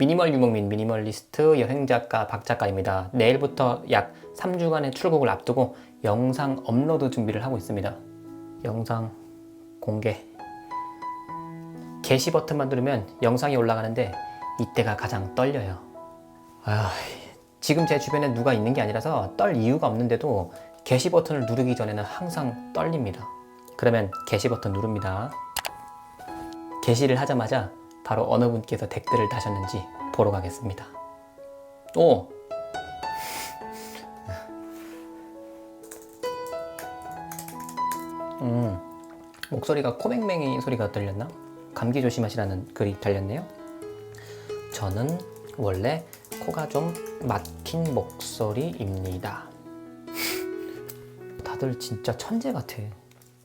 미니멀 유목민 미니멀리스트 여행작가 박작가입니다. 내일부터 약 3주간의 출국을 앞두고 영상 업로드 준비를 하고 있습니다. 영상 공개. 게시 버튼만 누르면 영상이 올라가는데 이때가 가장 떨려요. 아, 지금 제 주변에 누가 있는 게 아니라서 떨 이유가 없는데도 게시 버튼을 누르기 전에는 항상 떨립니다. 그러면 게시 버튼 누릅니다. 게시를 하자마자 바로 어느 분께서 댓글을 다셨는지 보러 가겠습니다. 오! 음, 목소리가 코맹맹이 소리가 들렸나? 감기 조심하시라는 글이 달렸네요. 저는 원래 코가 좀 막힌 목소리입니다. 다들 진짜 천재 같아.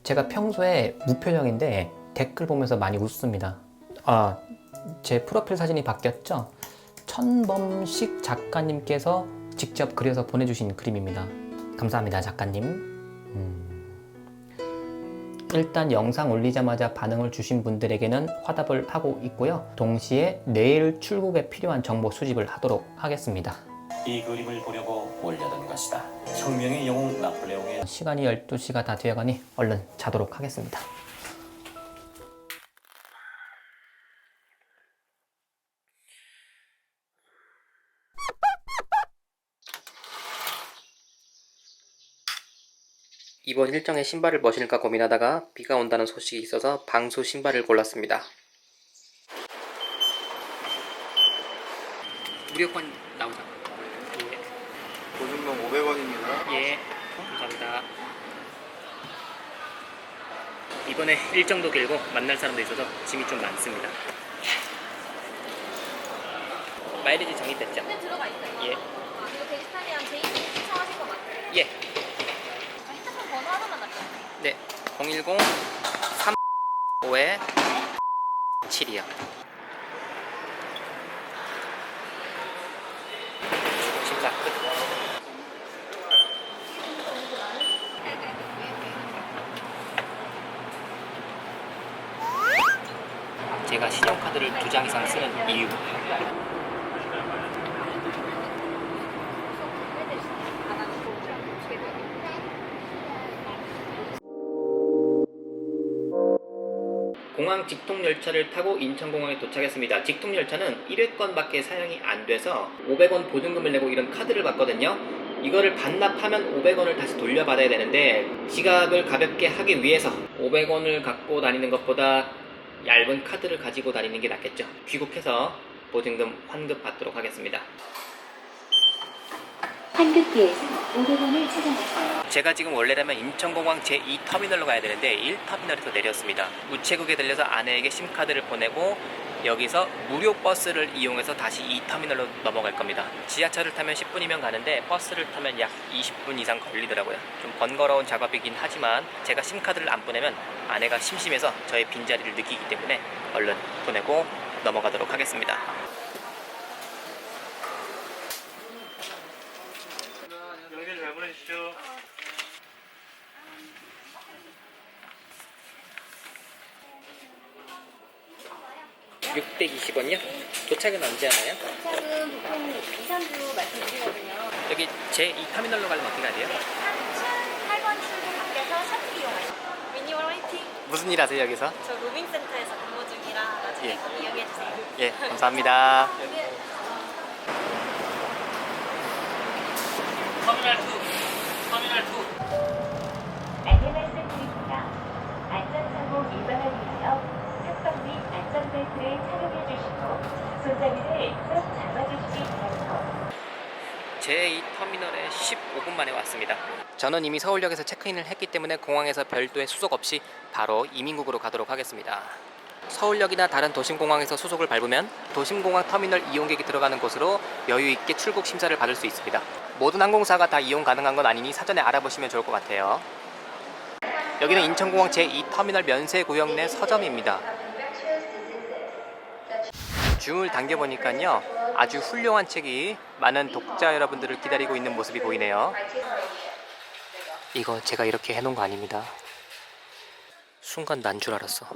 제가 평소에 무표정인데 댓글 보면서 많이 웃습니다. 아, 제 프로필 사진이 바뀌었죠? 천범식 작가님께서 직접 그려서 보내주신 그림입니다. 감사합니다, 작가님. 음. 일단 영상 올리자마자 반응을 주신 분들에게는 화답을 하고 있고요. 동시에 내일 출국에 필요한 정보 수집을 하도록 하겠습니다. 이 그림을 보려고 올려둔 것이다. 혁명의 영웅 나폴레옹의 시간이 12시가 다 되어가니 얼른 자도록 하겠습니다. 이번 일정에 신발을 뭐 신을까 고민하다가 비가 온다는 소식이 있어서 방수 신발을 골랐습니다. 무료권 나오자. 보증금 500원입니다. 예, 감사합니다. 이번에 일정도 길고 만날 사람도 있어서 짐이 좀 많습니다. 마일리지 정립됐죠? 네, 들어가 있어요. 예, 아, 이거 데지타리안 제이님 신청하신 거 맞아요? 예, 네, 010 3 5에 7이요. 심사 끝. 제가 신용카드를 두 장 이상 쓰는 이유. 공항 직통 열차를 타고 인천공항에 도착했습니다. 직통 열차는 1회권밖에 사용이 안 돼서 500원 보증금을 내고 이런 카드를 받거든요. 이거를 반납하면 500원을 다시 돌려받아야 되는데 지갑을 가볍게 하기 위해서 500원을 갖고 다니는 것보다 얇은 카드를 가지고 다니는 게 낫겠죠. 귀국해서 보증금 환급 받도록 하겠습니다. 환급기에서 500원을 찾아주세요. 제가 지금 원래라면 인천공항 제2터미널로 가야 되는데 1터미널에서 내렸습니다. 우체국에 들려서 아내에게 심카드를 보내고 여기서 무료 버스를 이용해서 다시 2터미널로 넘어갈 겁니다. 지하철을 타면 10분이면 가는데 버스를 타면 약 20분 이상 걸리더라고요. 좀 번거로운 작업이긴 하지만 제가 심카드를 안 보내면 아내가 심심해서 저의 빈자리를 느끼기 때문에 얼른 보내고 넘어가도록 하겠습니다. 영진 잘 보내주십시오. 육 620원이요? 도착은 언제 하나요? 도착은 보통 2, 3주 말씀드리거든요. 여기 제2 터미널로 가려면 어떻게 가야 돼요? 3층 8번 출구 밖에서 셔틀 이용하세요. 미니멀 화이팅! 무슨 일 하세요 여기서? 저 로밍센터에서 근무 중이라 나중에 예. 꼭 이용해주세요. 예, 감사합니다. 터미널 2, 터미널 2. 안내 말씀드립니다. 안전사고 예방하기 위하여 탑방 및 안전 벨트를 착용해 주시고 손잡이를 꼭 잡아주시기 바랍니다. 제2터미널에 15분 만에 왔습니다. 저는 이미 서울역에서 체크인을 했기 때문에 공항에서 별도의 수속 없이 바로 이민국으로 가도록 하겠습니다. 서울역이나 다른 도심공항에서 수속을 밟으면 도심공항 터미널 이용객이 들어가는 곳으로 여유 있게 출국 심사를 받을 수 있습니다. 모든 항공사가 다 이용 가능한 건 아니니 사전에 알아보시면 좋을 것 같아요. 여기는 인천공항 제2터미널 면세구역 내 서점입니다. 줌을 당겨보니까요 아주 훌륭한 책이 많은 독자 여러분들을 기다리고 있는 모습이 보이네요 이거 제가 이렇게 해놓은 거 아닙니다 순간 난 줄 알았어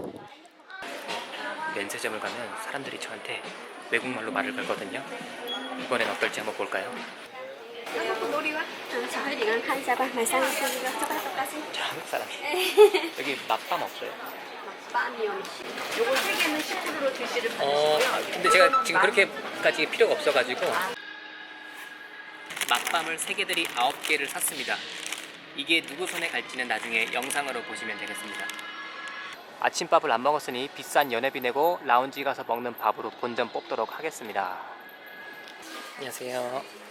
면세점을 가면 사람들이 저한테 외국말로 말을 걸거든요. 이번엔 어떨지 한번 볼까요? 저 한국 사람이. 여기 맛밤 없어요? 빵이요. 요거 세 개는 10%로 드시를 어, 받으시고요. 근데 제가 지금 그렇게까지 필요가 없어가지고 맛밤을 세 개들이 아홉 개를 샀습니다. 이게 누구 손에 갈지는 나중에 영상으로 보시면 되겠습니다. 아침밥을 안 먹었으니 비싼 연회비 내고 라운지 가서 먹는 밥으로 본전 뽑도록 하겠습니다. 안녕하세요.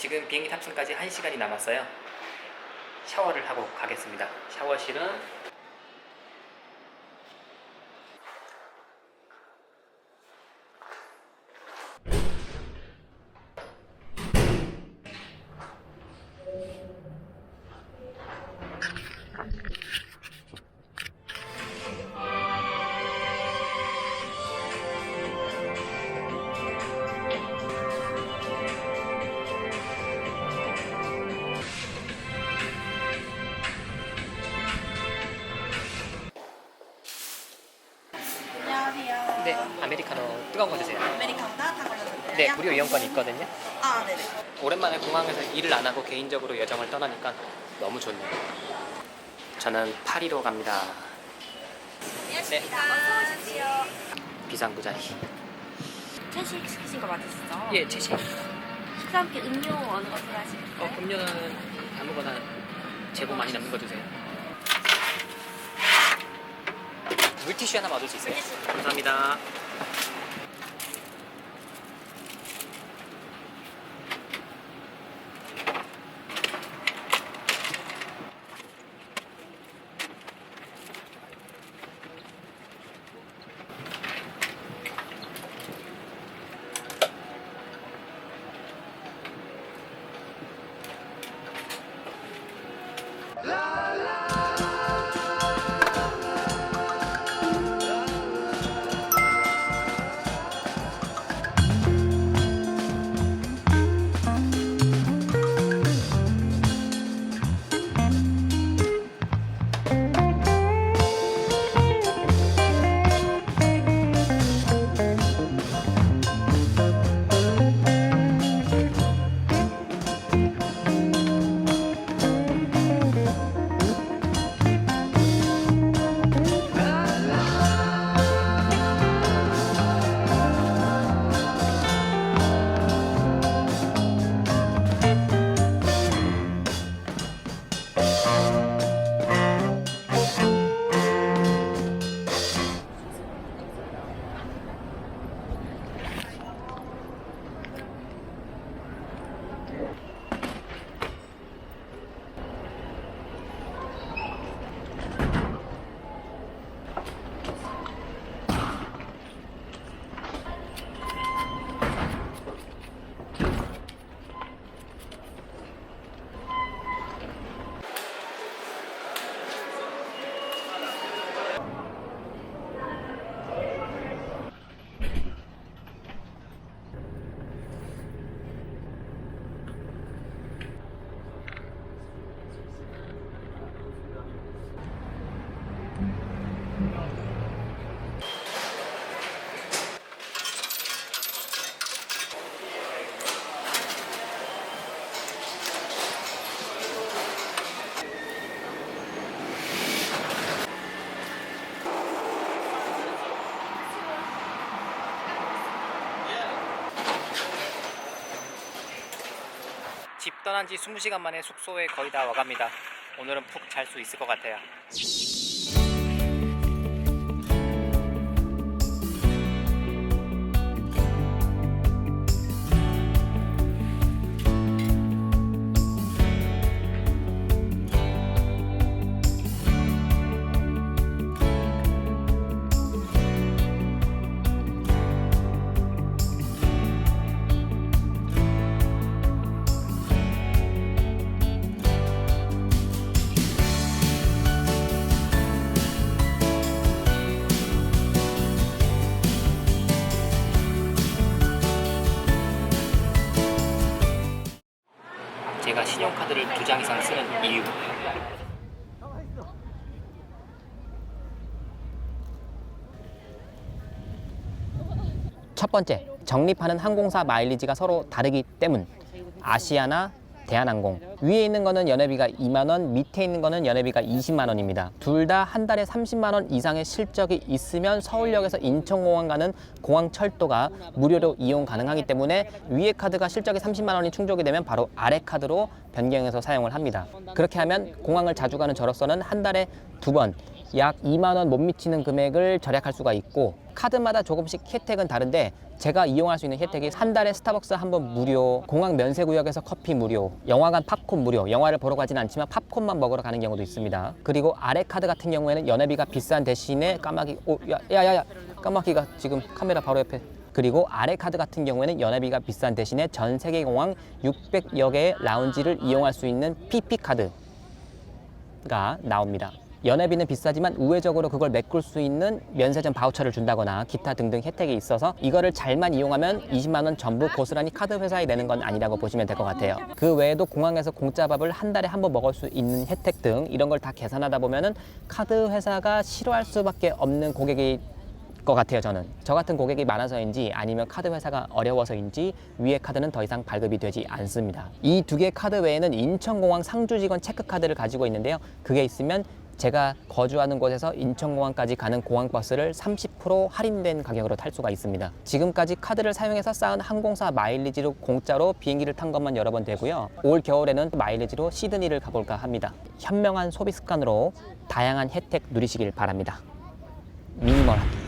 지금 비행기 탑승까지 1시간이 남았어요. 샤워를 하고 가겠습니다. 샤워실은 무료 이용권이 있거든요. 아, 네네. 오랜만에 공항에서 일을 안 하고 개인적으로 여정을 떠나니까 너무 좋네요. 저는 파리로 갑니다. 네. 비상구 자리. 채식 시키신 거 맞으시죠? 예, 채식. 식사 함께 음료 어느 거 좋아하실까요? 어, 음료는 아무거나 재고 많이 남는 거 주세요. 물티슈 하나 얻을 수 있어요? 감사합니다. La, la. 집 떠난 지 20시간 만에 숙소에 거의 다 와갑니다. 오늘은 푹 잘 수 있을 것 같아요. 제가 신용카드를 두 장 이상 쓰는 이유. 첫 번째, 적립하는 항공사 마일리지가 서로 다르기 때문. 아시아나 대한항공. 위에 있는 거는 연회비가 2만 원, 밑에 있는 거는 연회비가 20만 원입니다. 둘 다 한 달에 30만 원 이상의 실적이 있으면 서울역에서 인천공항 가는 공항 철도가 무료로 이용 가능하기 때문에 위에 카드가 실적이 30만 원이 충족이 되면 바로 아래 카드로 변경해서 사용을 합니다. 그렇게 하면 공항을 자주 가는 저로서는 한 달에 두 번 약 2만 원 못 미치는 금액을 절약할 수가 있고 카드마다 조금씩 혜택은 다른데 제가 이용할 수 있는 혜택이 한 달에 스타벅스 한 번 무료, 공항 면세 구역에서 커피 무료, 영화관 팝콘 무료. 영화를 보러 가진 않지만 팝콘만 먹으러 가는 경우도 있습니다. 그리고 아래 카드 같은 경우에는 연회비가 비싼 대신에 까마귀 오야야야야 까마귀가 지금 카메라 바로 옆에 그리고 아래 카드 같은 경우에는 연회비가 비싼 대신에 전 세계 공항 600여 개의 라운지를 이용할 수 있는 PP 카드가 나옵니다. 연회비는 비싸지만 우회적으로 그걸 메꿀 수 있는 면세점 바우처를 준다거나 기타 등등 혜택이 있어서 이거를 잘만 이용하면 20만 원 전부 고스란히 카드 회사에 내는 건 아니라고 보시면 될 것 같아요. 그 외에도 공항에서 공짜 밥을 한 달에 한 번 먹을 수 있는 혜택 등 이런 걸 다 계산하다 보면은 카드 회사가 싫어할 수밖에 없는 고객이 것 같아요 저는. 저 같은 고객이 많아서인지 아니면 카드 회사가 어려워서인지 위에 카드는 더 이상 발급이 되지 않습니다. 이 두 개 카드 외에는 인천공항 상주 직원 체크카드를 가지고 있는데요. 그게 있으면 제가 거주하는 곳에서 인천공항까지 가는 공항버스를 30% 할인된 가격으로 탈 수가 있습니다. 지금까지 카드를 사용해서 쌓은 항공사 마일리지로 공짜로 비행기를 탄 것만 여러 번 되고요. 올 겨울에는 마일리지로 시드니를 가볼까 합니다. 현명한 소비 습관으로 다양한 혜택 누리시길 바랍니다. 미니멀하게.